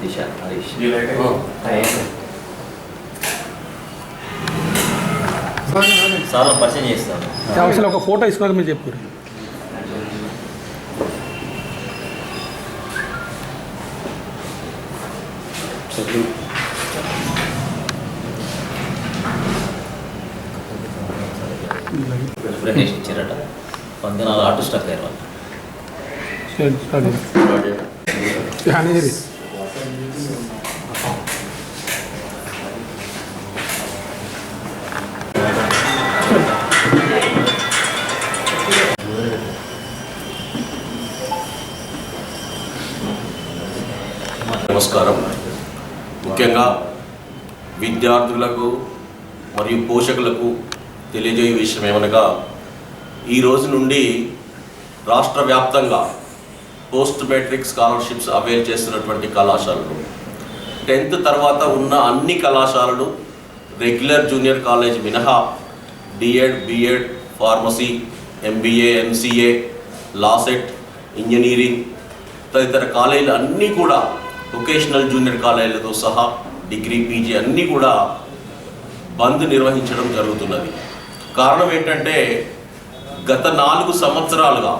దిశ Harish. Sir పరిచయం చేస్తాను అసలు ఒక ఫోటో ఇసుకున్నాక మీరు చెప్పారు ఇచ్చారట పంతొమ్మిది ఆటో స్టక్ అయ్యారు వాళ్ళు నమస్కారం. ముఖ్యంగా విద్యార్థులకు మరియు పోషకులకు తెలియజేయ విషయం ఏమనగా ఈ రోజు నుండి రాష్ట్ర వ్యాప్తంగా పోస్ట్ మెట్రిక్ స్కాలర్షిప్స్ అవైల్ చేస్తున్నటువంటి కళాశాలలు. టెన్త్ తర్వాత ఉన్న అన్ని కళాశాలలు రెగ్యులర్ జూనియర్ కాలేజ్ మినహా DEd BEd pharmacy MBA MCA LAWCET engineering తదితర కాలేజీలు అన్నీ కూడా వొకేషనల్ జూనియర్ కాలేజీలతో సహా డిగ్రీ పీజీ అన్నీ కూడా బంద్ నిర్వహించడం జరుగుతున్నది. కారణం ఏంటంటే గత నాలుగు సంవత్సరాలుగా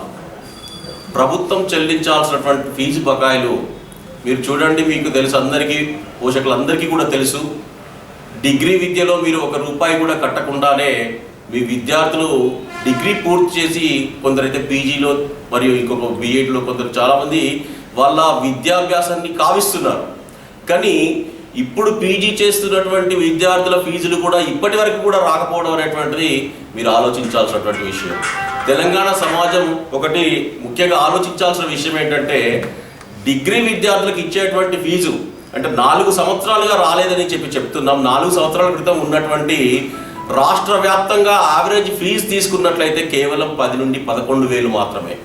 ప్రభుత్వం చెల్లించాల్సినటువంటి ఫీజు బకాయిలు మీరు చూడండి మీకు తెలుసు అందరికీ పోషకులందరికీ కూడా తెలుసు. డిగ్రీ విద్యలో మీరు ఒక రూపాయి కూడా కట్టకుండానే మీ విద్యార్థులు డిగ్రీ పూర్తి చేసి కొందరైతే పీజీలో మరియు ఇంకొక బీఎడ్లో కొందరు చాలామంది వాళ్ళ విద్యాభ్యాసాన్ని కావిస్తున్నారు. కానీ ఇప్పుడు పీజీ చేస్తున్నటువంటి విద్యార్థుల ఫీజులు కూడా ఇప్పటి వరకు కూడా రాకపోవడం అనేటువంటిది మీరు ఆలోచించాల్సినటువంటి విషయం. తెలంగాణ సమాజం ఒకటి ముఖ్యంగా ఆలోచించాల్సిన విషయం ఏంటంటే డిగ్రీ విద్యార్థులకు ఇచ్చేటువంటి ఫీజు అంటే నాలుగు సంవత్సరాలుగా రాలేదని చెప్పి చెప్తున్నాం. నాలుగు సంవత్సరాల క్రితం ఉన్నటువంటి రాష్ట్ర వ్యాప్తంగా యావరేజ్ ఫీజు తీసుకున్నట్లయితే కేవలం పది నుండి పదకొండు వేలు మాత్రమే.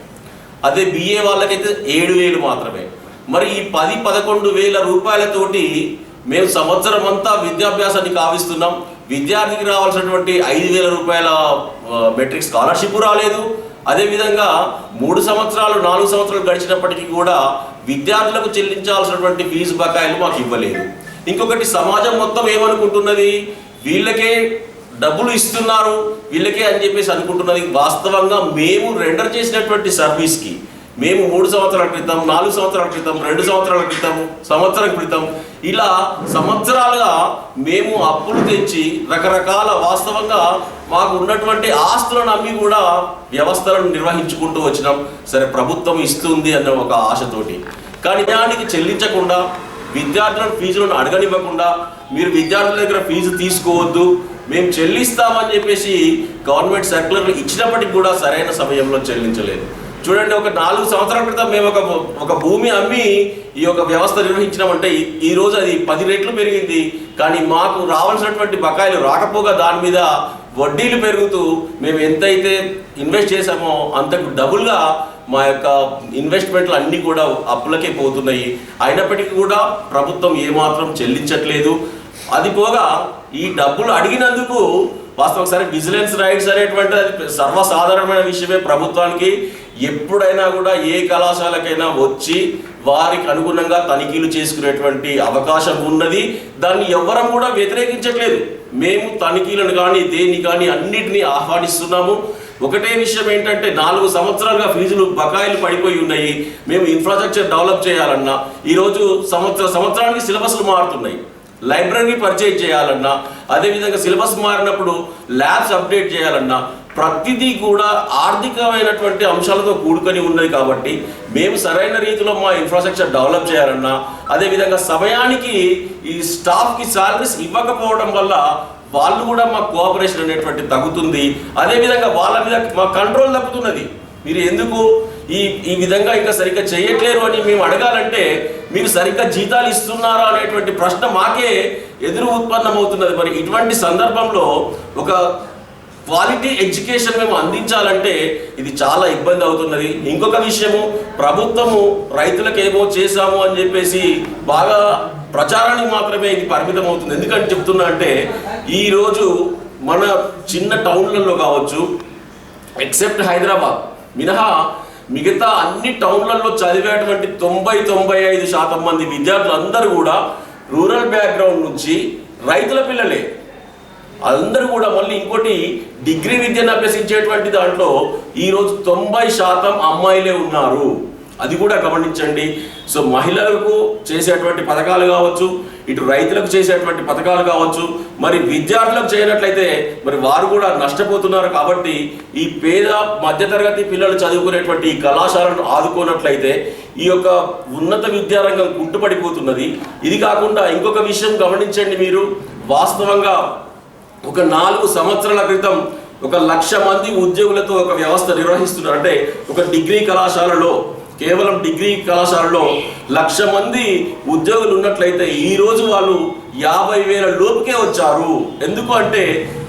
అదే బిఏ వాళ్ళకైతే ఏడు వేలు మాత్రమే. మరి ఈ పది పదకొండు వేల రూపాయలతోటి మేము సంవత్సరం అంతా విద్యాభ్యాసాన్ని కావిస్తున్నాం. విద్యార్థికి రావాల్సినటువంటి ఐదు వేల రూపాయల మెట్రిక్ స్కాలర్షిప్ రాలేదు. అదేవిధంగా మూడు సంవత్సరాలు నాలుగు సంవత్సరాలు గడిచినప్పటికీ కూడా విద్యార్థులకు చెల్లించాల్సినటువంటి ఫీజు బకాయిలు మాకు ఇవ్వలేదు. ఇంకొకటి సమాజం మొత్తం ఏమనుకుంటున్నది? వీళ్ళకే డబ్బులు ఇస్తున్నారు వీళ్ళకే అని చెప్పేసి అనుకుంటున్నది. వాస్తవంగా మేము రెండర్ చేసినటువంటి సర్వీస్కి మేము మూడు సంవత్సరాల క్రితం నాలుగు సంవత్సరాల క్రితం రెండు సంవత్సరాల క్రితం సంవత్సరం క్రితం ఇలా సంవత్సరాలుగా మేము అప్పులు తెచ్చి రకరకాల వాస్తవంగా మాకు ఉన్నటువంటి ఆస్తులను అమ్మి కూడా వ్యవస్థలను నిర్వహించుకుంటూ వచ్చినాం. సరే ప్రభుత్వం ఇస్తుంది అన్న ఒక ఆశతోటి. కానీ దానికి చెల్లించకుండా విద్యార్థులను ఫీజులను అడగనివ్వకుండా మీరు విద్యార్థుల దగ్గర ఫీజు తీసుకోవద్దు మేము చెల్లిస్తామని చెప్పేసి గవర్నమెంట్ సర్కులర్లు ఇచ్చినప్పటికి కూడా సరైన సమయంలో చెల్లించలేదు. చూడండి ఒక నాలుగు సంవత్సరాల క్రితం మేము ఒక ఒక భూమి అమ్మి ఈ యొక్క వ్యవస్థ నిర్వహించినామంటే ఈ- రోజు అది పది రెట్లు పెరిగింది. కానీ మాకు రావాల్సినటువంటి బకాయిలు రాకపోగా దాని మీద వడ్డీలు పెరుగుతూ మేము ఎంతైతే ఇన్వెస్ట్ చేశామో అంతకు డబుల్గా మా యొక్క ఇన్వెస్ట్మెంట్లు అన్నీ కూడా అప్పులకే పోతున్నాయి. అయినప్పటికీ కూడా ప్రభుత్వం ఏమాత్రం చెల్లించట్లేదు. అది పోగా ఈ డబ్బులు అడిగినందుకు వాస్తవం సరే విజిలెన్స్ రైట్స్ అనేటువంటి సర్వసాధారణమైన విషయమే ప్రభుత్వానికి. ఎప్పుడైనా కూడా ఏ కళాశాలకైనా వచ్చి వారికి అనుగుణంగా తనిఖీలు చేసుకునేటువంటి అవకాశం ఉన్నది. దాన్ని ఎవ్వరం కూడా వ్యతిరేకించట్లేదు. మేము తనిఖీలను కానీ దేన్ని కానీ అన్నిటినీ ఆహ్వానిస్తున్నాము. ఒకటే విషయం ఏంటంటే నాలుగు సంవత్సరాలుగా ఫీజులు బకాయిలు పడిపోయి ఉన్నాయి. మేము ఇన్ఫ్రాస్ట్రక్చర్ డెవలప్ చేయాలన్నా ఈరోజు సంవత్సర సంవత్సరానికి సిలబస్లు మారుతున్నాయి. లైబ్రరీ పర్చేజ్ చేయాలన్నా అదేవిధంగా సిలబస్ మారినప్పుడు ల్యాబ్స్ అప్డేట్ చేయాలన్నా ప్రతిదీ కూడా ఆర్థికమైనటువంటి అంశాలతో కూడుకొని ఉన్నది కాబట్టి మేము సరైన రీతిలో మా ఇన్ఫ్రాస్ట్రక్చర్ డెవలప్ చేయాలన్నా అదేవిధంగా సమయానికి ఈ స్టాఫ్కి సాలరీస్ ఇవ్వకపోవడం వల్ల వాళ్ళు కూడా మా కోఆపరేషన్ అనేటువంటి తగ్గుతుంది. అదేవిధంగా వాళ్ళ మీద మా కంట్రోల్ తగ్గుతున్నది. మీరు ఎందుకు ఈ ఈ విధంగా ఇంకా సరిగ్గా చేయట్లేరు అని మేము అడగాలంటే మీరు సరిగ్గా జీతాలు ఇస్తున్నారా అనేటువంటి ప్రశ్న మాకే ఎదురు ఉత్పన్నమవుతున్నది. మరి ఇటువంటి సందర్భంలో ఒక క్వాలిటీ ఎడ్యుకేషన్ మేము అందించాలంటే ఇది చాలా ఇబ్బంది అవుతున్నది. ఇంకొక విషయము ప్రభుత్వము రైతులకు ఏమో చేశాము అని చెప్పేసి బాగా ప్రచారానికి మాత్రమే ఇది పరిమితం అవుతుంది. ఎందుకంటే చెప్తున్నా అంటే ఈరోజు మన చిన్న టౌన్లలో కావచ్చు ఎక్సెప్ట్ హైదరాబాద్ మినహా మిగతా అన్ని టౌన్లలో చదివేటువంటి తొంభై తొంభై ఐదు శాతం మంది విద్యార్థులు అందరూ కూడా రూరల్ బ్యాక్గ్రౌండ్ నుంచి రైతుల పిల్లలే. అందరూ కూడా మళ్ళీ ఇంకోటి డిగ్రీ విద్యను అభ్యసించేటువంటి దాంట్లో ఈరోజు తొంభై శాతం అమ్మాయిలే ఉన్నారు. అది కూడా గమనించండి. సో మహిళలకు చేసేటువంటి పథకాలు కావచ్చు ఇటు రైతులకు చేసేటువంటి పథకాలు కావచ్చు మరి విద్యార్థులకు చేయనట్లయితే మరి వారు కూడా నష్టపోతున్నారు కాబట్టి ఈ పేద మధ్యతరగతి పిల్లలు చదువుకునేటువంటి ఈ కళాశాలను ఆదుకోనట్లయితే ఈ యొక్క ఉన్నత విద్యారంగం కుంటుపడిపోతున్నది. ఇది కాకుండా ఇంకొక విషయం గమనించండి మీరు. వాస్తవంగా ఒక నాలుగు సంవత్సరాల క్రితం ఒక లక్ష మంది ఉద్యోగులతో ఒక వ్యవస్థ నిర్వహిస్తున్నారు అంటే ఒక డిగ్రీ కళాశాలలో కేవలం డిగ్రీ కళాశాలలో లక్ష మంది ఉద్యోగులు ఉన్నట్లయితే ఈ రోజు వాళ్ళు యాభై వేల లోపుకే వచ్చారు. ఎందుకు అంటే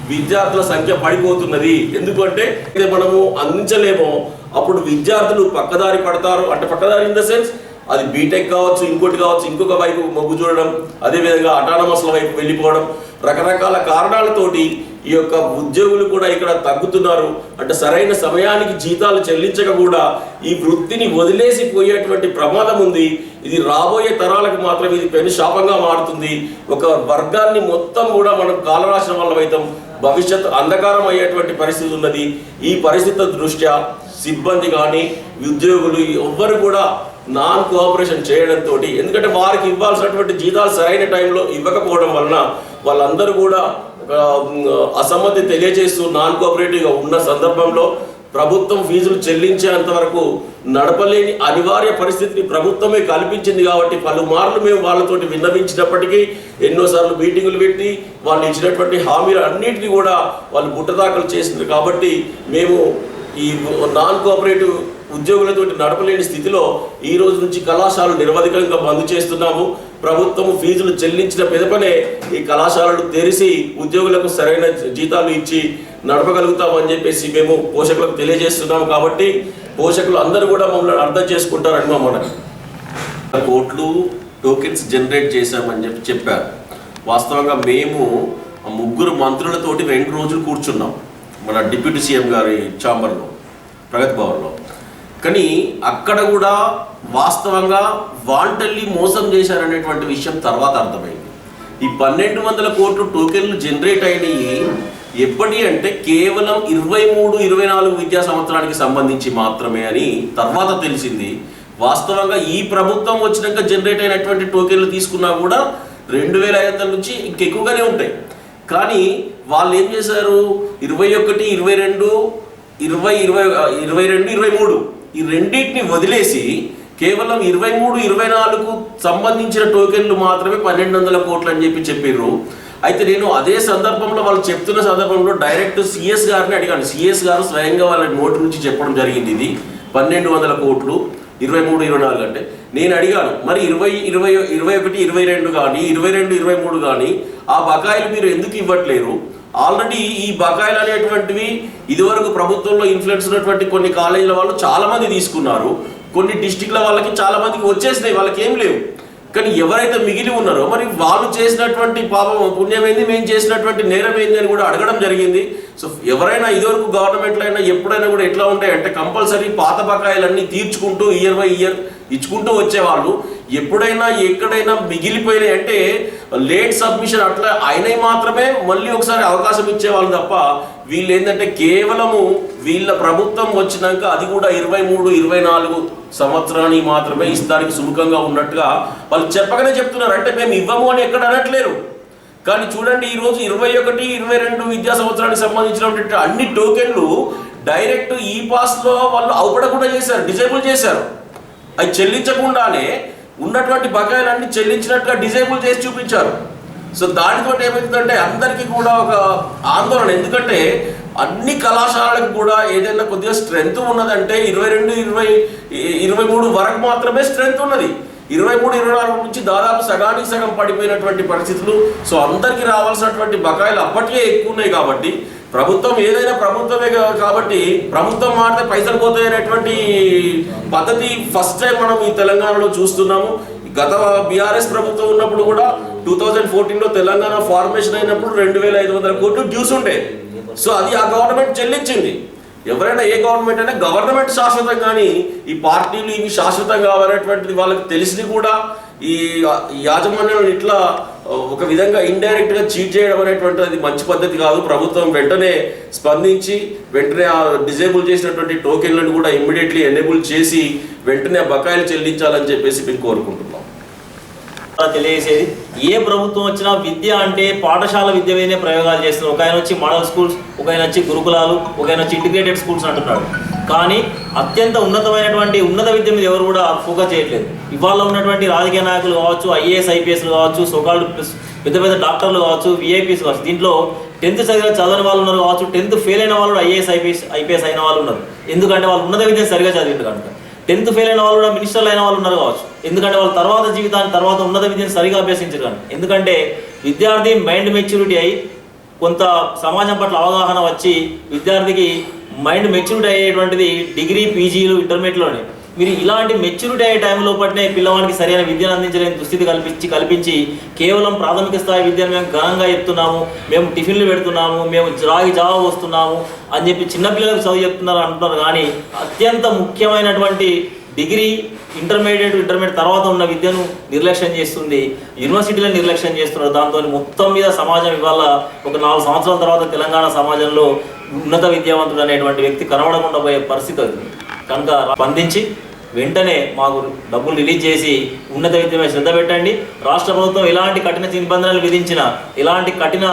విద్యార్థుల సంఖ్య పడిపోతున్నది. ఎందుకంటే ఇది మనము అందించలేమో. అప్పుడు విద్యార్థులు పక్కదారి పడతారు. అంటే పక్కదారి ఇన్ ద సెన్స్ అది బీటెక్ కావచ్చు ఇంకోటి కావచ్చు ఇంకొక వైపు మొగ్గు చూడడం అదేవిధంగా అటానమస్ల వైపు వెళ్ళిపోవడం రకరకాల కారణాలతోటి ఈ యొక్క ఉద్యోగులు కూడా ఇక్కడ తగ్గుతున్నారు. అంటే సరైన సమయానికి జీతాలు చెల్లించక కూడా ఈ వృత్తిని వదిలేసి పోయేటువంటి ప్రమాదం ఉంది. ఇది రాబోయే తరాలకు మాత్రం ఇది పెను శాపంగా మారుతుంది. ఒక వర్గాన్ని మొత్తం కూడా మనం కాలరాశన వల్ల అవుతాం. భవిష్యత్తు అంధకారం అయ్యేటువంటి పరిస్థితి ఉన్నది. ఈ పరిస్థితుల దృష్ట్యా సిబ్బంది కానీ ఉద్యోగులు ఎవ్వరు కూడా నాన్ కోఆపరేషన్ చేయడంతో ఎందుకంటే వారికి ఇవ్వాల్సినటువంటి జీతాలు సరైన టైంలో ఇవ్వకపోవడం వలన వాళ్ళందరూ కూడా అసమ్మతి తెలియజేస్తూ నాన్ కోఆపరేటివ్గా ఉన్న సందర్భంలో ప్రభుత్వం ఫీజులు చెల్లించేంత వరకు నడపలేని అనివార్య పరిస్థితిని ప్రభుత్వమే కల్పించింది కాబట్టి పలుమార్లు మేము వాళ్ళతోటి విన్నవించినప్పటికీ ఎన్నోసార్లు మీటింగులు పెట్టి వాళ్ళు ఇచ్చినటువంటి హామీలు అన్నింటినీ కూడా వాళ్ళు బుట్టదాఖలు చేసింది కాబట్టి మేము ఈ నాన్ కోఆపరేటివ్ ఉద్యోగులతోటి నడపలేని స్థితిలో ఈ రోజు నుంచి కళాశాలలు నిరవధికంగా బంద్ చేస్తున్నాము. ప్రభుత్వం ఫీజులు చెల్లించిన పెదపనే ఈ కళాశాలలు తెరిచి ఉద్యోగులకు సరైన జీతాలు ఇచ్చి నడపగలుగుతామని చెప్పేసి మేము పోషకులకు తెలియజేస్తున్నాము కాబట్టి పోషకులు అందరూ కూడా మమ్మల్ని అర్థం చేసుకుంటారని మమ్మల్ని కోట్లు టోకెన్స్ జనరేట్ చేశామని చెప్పి చెప్పారు. వాస్తవంగా మేము ఆ ముగ్గురు మంత్రులతోటి రెండు రోజులు కూర్చున్నాం. మన డిప్యూటీ సీఎం గారి ఛాంబర్లో ప్రగతి భవన్లో. కానీ అక్కడ కూడా వాస్తవంగా వాంటల్లి మోసం చేశారనేటువంటి విషయం తర్వాత అర్థమైంది. ఈ పన్నెండు వందల కోట్లు టోకెన్లు జనరేట్ అయినాయి ఎప్పటి అంటే కేవలం ఇరవై మూడు ఇరవై నాలుగు విద్యా సంవత్సరానికి సంబంధించి మాత్రమే అని తర్వాత తెలిసింది. వాస్తవంగా ఈ ప్రభుత్వం వచ్చినాక జనరేట్ అయినటువంటి టోకెన్లు తీసుకున్నా కూడా రెండు వేల ఐదు వందల నుంచి ఇంకెక్కువగానే ఉంటాయి. కానీ వాళ్ళు ఏం చేశారు? ఇరవై ఒకటి ఇరవై రెండు ఇరవై ఇరవై ఇరవై రెండు ఇరవై మూడు ఈ రెండింటిని వదిలేసి కేవలం ఇరవై మూడు ఇరవై నాలుగు సంబంధించిన టోకెన్లు మాత్రమే పన్నెండు వందల కోట్లు అని చెప్పి చెప్పిర్రు. అయితే నేను అదే సందర్భంలో వాళ్ళు చెప్తున్న సందర్భంలో డైరెక్ట్ సిఎస్ గారిని అడిగాను. సిఎస్ గారు స్వయంగా వాళ్ళ నోటి నుంచి చెప్పడం జరిగింది ఇది. పన్నెండు వందల కోట్లు ఇరవై మూడు ఇరవై నాలుగు అంటే. నేను అడిగాను మరి ఇరవై ఇరవై ఇరవై ఒకటి ఇరవై రెండు కానీ ఇరవై రెండు ఇరవై మూడు కానీ ఆ బకాయిలు మీరు ఎందుకు ఇవ్వట్లేరు? ఆల్రెడీ ఈ బకాయిలు అనేటువంటివి ఇదివరకు ప్రభుత్వంలో ఇన్ఫ్లుయెన్స్ ఉన్నటువంటి కొన్ని కాలేజీల వాళ్ళు చాలామంది తీసుకున్నారు. కొన్ని డిస్టిక్ల వాళ్ళకి చాలామందికి వచ్చేసినాయి వాళ్ళకి ఏం లేవు. కానీ ఎవరైతే మిగిలి ఉన్నారో మరి వాళ్ళు చేసినటువంటి పాపం పుణ్యం ఏంది మేము చేసినటువంటి నేరం ఏంది అని కూడా అడగడం జరిగింది. సో ఎవరైనా ఇదివరకు గవర్నమెంట్లో అయినా ఎప్పుడైనా కూడా ఎట్లా ఉంటాయి అంటే కంపల్సరీ పాత బకాయిలన్నీ తీర్చుకుంటూ ఇయర్ బై ఇయర్ ఇచ్చుకుంటూ వచ్చేవాళ్ళు. ఎప్పుడైనా ఎక్కడైనా మిగిలిపోయినాయి అంటే లేట్ సబ్మిషన్ అట్లా అయినవి మాత్రమే మళ్ళీ ఒకసారి అవకాశం ఇచ్చేవాళ్ళు తప్ప వీళ్ళు ఏంటంటే కేవలము వీళ్ళ ప్రభుత్వం వచ్చినాక అది కూడా ఇరవై మూడు ఇరవై నాలుగు సంవత్సరానికి మాత్రమే ఇస్తానికి సుముఖంగా ఉన్నట్టుగా వాళ్ళు చెప్పగానే చెప్తున్నారు. అంటే మేము ఇవ్వము అని ఎక్కడ అనట్లేరు. కానీ చూడండి ఈరోజు ఇరవై ఒకటి ఇరవై రెండు విద్యా సంవత్సరానికి సంబంధించినటువంటి అన్ని టోకెన్లు డైరెక్ట్ ఈ పాస్లో వాళ్ళు అవపడకుండా చేశారు డిజేబుల్ చేశారు. అవి చెల్లించకుండానే ఉన్నటువంటి బకాయిలన్నీ చెల్లించినట్టుగా డిజేబుల్ చేసి చూపించారు. సో దానితో ఏమవుతుందంటే అందరికీ కూడా ఒక ఆందోళన. ఎందుకంటే అన్ని కళాశాలలకు కూడా ఏదైనా కొద్దిగా స్ట్రెంగ్త్ ఉన్నదంటే ఇరవై రెండు ఇరవై ఇరవై మూడు వరకు మాత్రమే స్ట్రెంగ్త్ ఉన్నది. ఇరవై మూడు ఇరవై నాలుగు నుంచి దాదాపు సగానికి సగం పడిపోయినటువంటి పరిస్థితులు. సో అందరికీ రావాల్సినటువంటి బకాయిలు అప్పటికే ఎక్కువ ఉన్నాయి కాబట్టి ప్రభుత్వం ఏదైనా ప్రభుత్వమే కాబట్టి ప్రభుత్వం మారితే పైసలు పోతాయి అనేటువంటి పద్ధతి ఫస్ట్ టైం మనం ఈ తెలంగాణలో చూస్తున్నాము. గత బీఆర్ఎస్ ప్రభుత్వం ఉన్నప్పుడు కూడా టూ థౌజండ్ ఫోర్టీన్లో తెలంగాణ ఫార్మేషన్ అయినప్పుడు రెండు వేల ఐదు వందల కోట్లు డ్యూస్ ఉండే. సో అది ఆ గవర్నమెంట్ చెల్లించింది. ఎవరైనా ఏ గవర్నమెంట్ అయినా గవర్నమెంట్ శాశ్వతం కానీ ఈ పార్టీలు ఇవి శాశ్వతం కావాలనేటువంటిది వాళ్ళకి తెలిసి కూడా ఈ యాజమాన్యాలను ఇట్లా ఒక విధంగా ఇండైరెక్ట్గా చీట్ చేయడం అనేటువంటిది మంచి పద్ధతి కాదు. ప్రభుత్వం వెంటనే స్పందించి వెంటనే ఆ డిజేబుల్ చేసినటువంటి టోకెన్లను కూడా ఇమ్మీడియట్లీ ఎనేబుల్ చేసి వెంటనే బకాయిలు చెల్లించాలని చెప్పేసి మేము కోరుకుంటున్నాం. తెలియజేసేది. ఏ ప్రభుత్వం వచ్చినా విద్య అంటే పాఠశాల విద్య మీదనే ప్రయోగాలు చేస్తున్నారు ఒక ఆయన వచ్చి మోడల్ స్కూల్స్ ఒక ఆయన వచ్చి గురుకులాలు ఒక ఆయన వచ్చి ఇంటిగ్రేటెడ్ స్కూల్స్ అంటున్నాడు. కానీ అత్యంత ఉన్నతమైనటువంటి ఉన్నత విద్య మీద ఎవరు కూడా ఫోకస్ చేయట్లేదు. ఇవాళ ఉన్నటువంటి రాజకీయ నాయకులు కావచ్చు ఐఏఎస్ ఐపీఎస్లు కావచ్చు సోకాల్డ్ పెద్ద పెద్ద డాక్టర్లు కావచ్చు విఐపీస్ కావచ్చు దీంట్లో టెన్త్ చదివిన చదవని వాళ్ళు ఉన్నారు కావచ్చు టెన్త్ ఫెయిల్ అయిన వాళ్ళు ఐఏఎస్ ఐపీఎస్ ఐపీఎస్ అయిన వాళ్ళు ఉన్నారు. ఎందుకంటే వాళ్ళు ఉన్నత విద్య సరిగా చదివిండు కనుక. టెన్త్ ఫెయిల్ అయిన వాళ్ళు కూడా మినిస్టర్లు అయిన వాళ్ళు ఉన్నారు కావచ్చు. ఎందుకంటే వాళ్ళ తర్వాత జీవితాన్ని తర్వాత ఉన్నత విద్యను సరిగా అభ్యసించరు కానీ ఎందుకంటే విద్యార్థి మైండ్ మెచ్యూరిటీ అయి కొంత సమాజం పట్ల అవగాహన వచ్చి విద్యార్థికి మైండ్ మెచ్యూరిటీ అయ్యేటువంటిది డిగ్రీ పీజీలు ఇంటర్మీడియట్లోనే మీరు ఇలాంటి మెచ్యూరిటీ అయ్యే టైంలో పట్టిన పిల్లవానికి సరైన విద్యను అందించలేని దుస్థితి కల్పించి కల్పించి కేవలం ప్రాథమిక స్థాయి విద్యను మేము ఘనంగా చెప్తున్నాము మేము టిఫిన్లు పెడుతున్నాము మేము రాగి జావ వస్తున్నాము అని చెప్పి చిన్నపిల్లలకు చదువు చెప్తున్నారు అంటున్నారు. కానీ అత్యంత ముఖ్యమైనటువంటి డిగ్రీ ఇంటర్మీడియట్ ఇంటర్మీడియట్ తర్వాత ఉన్న విద్యను నిర్లక్ష్యం చేస్తుంది. యూనివర్సిటీలను నిర్లక్ష్యం చేస్తున్నారు. దాంతో మొత్తం మీద సమాజం ఇవాళ ఒక నాలుగు సంవత్సరాల తర్వాత తెలంగాణ సమాజంలో ఉన్నత విద్యావంతుడు అనేటువంటి వ్యక్తి కనబడకుండా పోయే పరిస్థితి అది. కనుక బంధించి వెంటనే మాకు డబ్బులు రిలీజ్ చేసి ఉన్నత విద్య శ్రద్ధ పెట్టండి. రాష్ట్ర ప్రభుత్వం ఎలాంటి కఠిన నిబంధనలు విధించిన ఎలాంటి కఠిన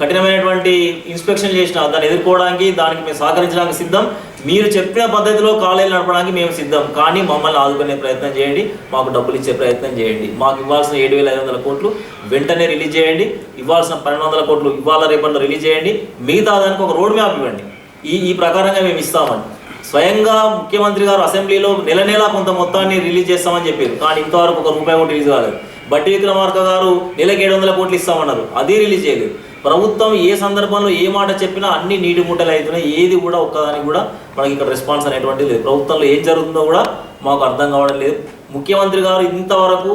కఠినమైనటువంటి ఇన్స్పెక్షన్ చేసిన దాన్ని ఎదుర్కోవడానికి దానికి మేము సహకరించడానికి సిద్ధం. మీరు చెప్పిన పద్ధతిలో కాలేజీలు నడపడానికి మేము సిద్ధం. కానీ మమ్మల్ని ఆదుకునే ప్రయత్నం చేయండి. మాకు డబ్బులు ఇచ్చే ప్రయత్నం చేయండి. మాకు ఇవ్వాల్సిన ఏడు వేల ఐదు వందల కోట్లు వెంటనే రిలీజ్ చేయండి. ఇవ్వాల్సిన పన్నెండు వందల కోట్లు ఇవాళ రేపట్లో రిలీజ్ చేయండి. మిగతా దానికి ఒక రోడ్ మ్యాప్ ఇవ్వండి. ఈ ఈ ప్రకారంగా మేము ఇస్తామండి స్వయంగా ముఖ్యమంత్రి గారు అసెంబ్లీలో నెల నెలా కొంత మొత్తాన్ని రిలీజ్ చేస్తామని చెప్పారు. కానీ ఇంతవరకు ఒక రూపాయి కూడా రిలీజ్ కాలేదు. బట్టి విక్రమార్క గారు నెలకు ఏడు వందల కోట్లు ఇస్తామన్నారు. అది రిలీజ్ చేయలేదు. ప్రభుత్వం ఏ సందర్భంలో ఏ మాట చెప్పినా అన్ని నీటి ముట్టలు అవుతున్నాయి. ఏది కూడా ఒక్కదానికి కూడా మనకి ఇక్కడ రెస్పాన్స్ అనేటువంటిది లేదు. ప్రభుత్వంలో ఏం జరుగుతుందో కూడా మాకు అర్థం కావడం లేదు. ముఖ్యమంత్రి గారు ఇంతవరకు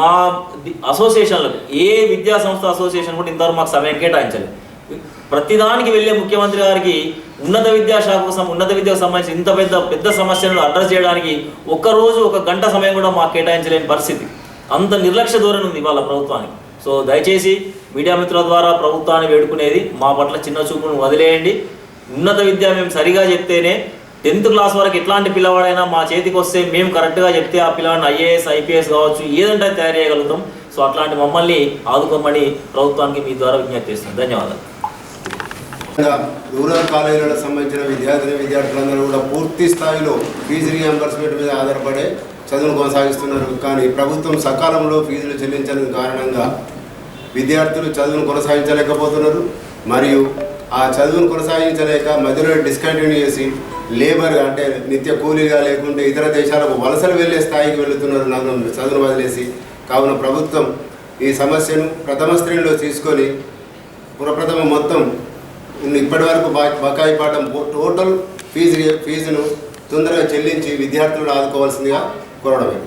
మా అసోసియేషన్లకు ఏ విద్యా సంస్థ అసోసియేషన్ కూడా ఇంతవరకు మాకు సమయం కేటాయించలేదు. ప్రతిదానికి వెళ్ళే ముఖ్యమంత్రి గారికి ఉన్నత విద్యాశాఖ కోసం ఉన్నత విద్యకు సంబంధించి ఇంత పెద్ద పెద్ద సమస్యలను అడ్రస్ చేయడానికి ఒక్కరోజు ఒక గంట సమయం కూడా మాకు కేటాయించలేని పరిస్థితి. అంత నిర్లక్ష్య ధోరణి ఉంది వాళ్ళ ప్రభుత్వానికి. సో దయచేసి మీడియా మిత్రుల ద్వారా ప్రభుత్వాన్ని వేడుకునేది మా పట్ల చిన్న చూపును వదిలేయండి. ఉన్నత విద్య మేము సరిగా చెప్తేనే టెన్త్ క్లాస్ వరకు ఎట్లాంటి పిల్లవాడైనా మా చేతికి వస్తే మేము కరెక్ట్గా చెప్తే ఆ పిల్లవాడిని ఐఏఎస్ ఐపీఎస్ కావచ్చు ఏదంటే తయారు చేయగలుగుతాం. సో అట్లాంటి మమ్మల్ని ఆదుకోమని ప్రభుత్వానికి మీ ద్వారా విజ్ఞప్తి చేస్తాం ధన్యవాదాలు. రూరల్ కాలేజీలకు సంబంధించిన విద్యార్థిని విద్యార్థులందరూ కూడా పూర్తి స్థాయిలో ఫీజు రియంబర్స్మెంట్ మీద ఆధారపడే చదువును కొనసాగిస్తున్నారు. కానీ ప్రభుత్వం సకాలంలో ఫీజులు చెల్లించని కారణంగా విద్యార్థులు చదువును కొనసాగించలేకపోతున్నారు. మరియు ఆ చదువును కొనసాగించలేక మధ్యలో డిస్కంటిన్యూ చేసి లేబర్ అంటే నిత్య కూలీగా లేకుంటే ఇతర దేశాలకు వలసలు వెళ్ళే స్థాయికి వెళుతున్నారు. నాకు చదువును వదిలేసి కావున ప్రభుత్వం ఈ సమస్యను ప్రథమ శ్రేణిలో తీసుకొని పురప్రథమ మొత్తం ఇప్పటి వరకు బకాయి పాఠం టోటల్ ఫీజు ఫీజును తొందరగా చెల్లించి విద్యార్థులను ఆదుకోవాల్సిందిగా కోరడమే.